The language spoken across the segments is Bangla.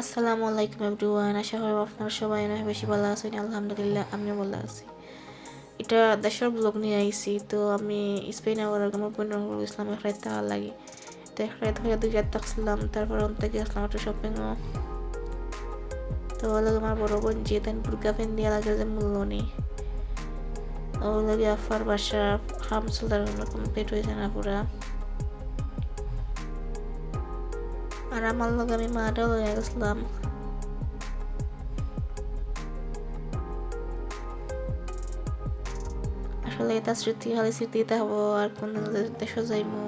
আসসালামু আলাইকুম এভরিওয়ান, আশা করি আপনারা সবাই অনেক বেশি ভালো আছেন, আলহামদুলিল্লাহ আমিও ভালো আছি। এটা দেশের ব্লগ নিয়ে আইছি, তো আমি স্পেন আবার আমার বোনের ইসলাম এক রাত লাগে। তো এক রাত হয়ে দুই রাত থাকছিলাম, তারপর অন্ত থেকে আসলাম একটা শপিংও তো ওগুলো আমার বড় বোন যে তেন বুর্গা ফ্যান দিয়ে লাগে যে মূল্য নেই। ওগুলো আফার বাসা খাম চলার কমপ্লিট হয়েছে না পুরা। আর আমার লগে আমি মাটাও লয়ে গেছিলাম আসলে এটা স্মৃতি খালি স্মৃতিতে হব আর কোন দেশে যাইমু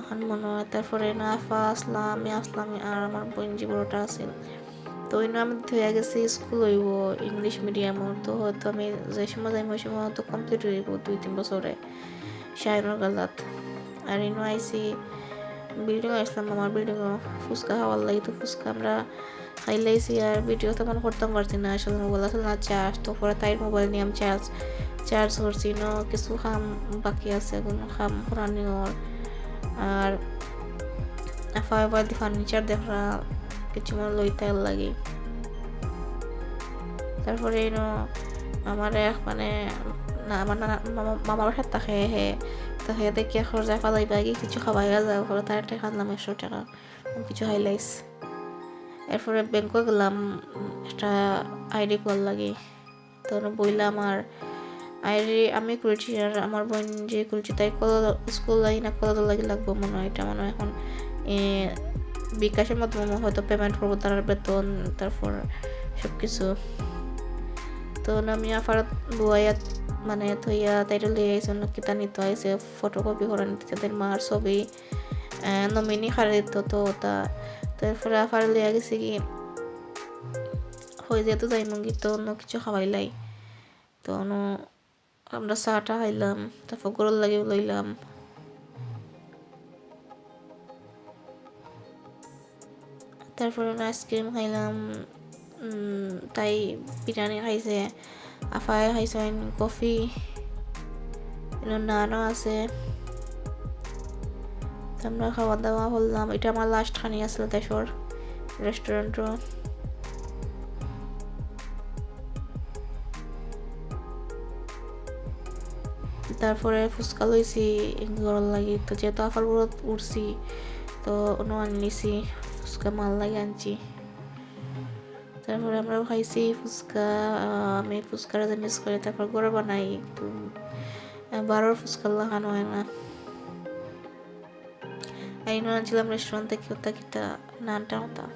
এখন মনে হয় তারপরে না আফা আসলাম আসলাম আর আমার বোন যে আছিল তো ওই আমি ধুয়ে গেছি স্কুল হইব ইংলিশ মিডিয়ামও তো হয়তো আমি যে সময় যাইমু ওই সময় হয়তো কমপ্লিট হইব দুই তিন বছরে শায়নের গালাত আর ইনো আইসি বিল্ডিং আসলাম আমার বিল্ডিংও ফুচকা খাওয়ার লাগে তো ফুচকা আমরা খাইলাইছি আর ভিডিও তেমন করতাম পারছি না। আসলে মোবাইল আসলে না চার্জ তো পরে তাই মোবাইল নিয়ে আমি চার্জ চার্জ করছি ন, কিছু খাম বাকি আছে, কোনো খাম পুরানিওর আর ফাইবার দি ফার্নিচার দেখা, কিছু মনে লইতে লাগে। তারপরে ন, আমার এক মানে না, আমার নানা মামার বাসার থাকে হে তো হে দেখি খরচা ফালাইবা গিয়ে কিছু খাবাই যাও ঘরে তার একটা খাইলাম একশো টাকা কিছু হাইলাইস এরপরে ব্যাংকে গেলাম একটা আইডি কল লাগে। তো বইলাম আর আইডি আমি করেছি আর আমার বোন যে করেছি তাই কল স্কুল লাইন না কল লাগে লাগবো মনে হয়, এটা মনে হয় এখন বিকাশের মাধ্যমে হয়তো পেমেন্ট করব, তার বেতন, তারপর সব কিছু তো আমি আফার বুয়াইয়া মানে থইয়া তাইটা লিয়ে আইসন কিতা নিতে আইসে ফটোকপি করে নিতে তাদের মার ছবি নমিনি হারে দিত তো তা তারপরে আফার লিয়ে গেছে কি, হয়ে যেত যাই মঙ্গি তো অন্য কিছু খাওয়াইলাই তো আমরা চাটা খাইলাম, তারপর গরুর লাগে লইলাম। তারপরে আইসক্রিম খাইলাম তাই বিরিয়ানি খাইছে। আফাই খাইছেন কফি নানও আছে আমরা খাওয়া দাওয়া করলাম এটা আমার লাস্ট খানি আসলে দেশর রেস্টুরেন্টও তারপরে ফুচকা লইছি গরম লাগি তো যেহেতু আফার উঠছি তো অন্য আনলিছি ফুচকা মাল লাগে আনছি তারপরে আমরা খাইছি ফুচকা আমি ফুচকাটা রাজা মিস করি, তারপর গড়ে বানাই বারোর ফুচকা লাগানো হয় না। এই আনছিলাম রেস্টুরেন্ট থেকে কিটা নানটা ওটা।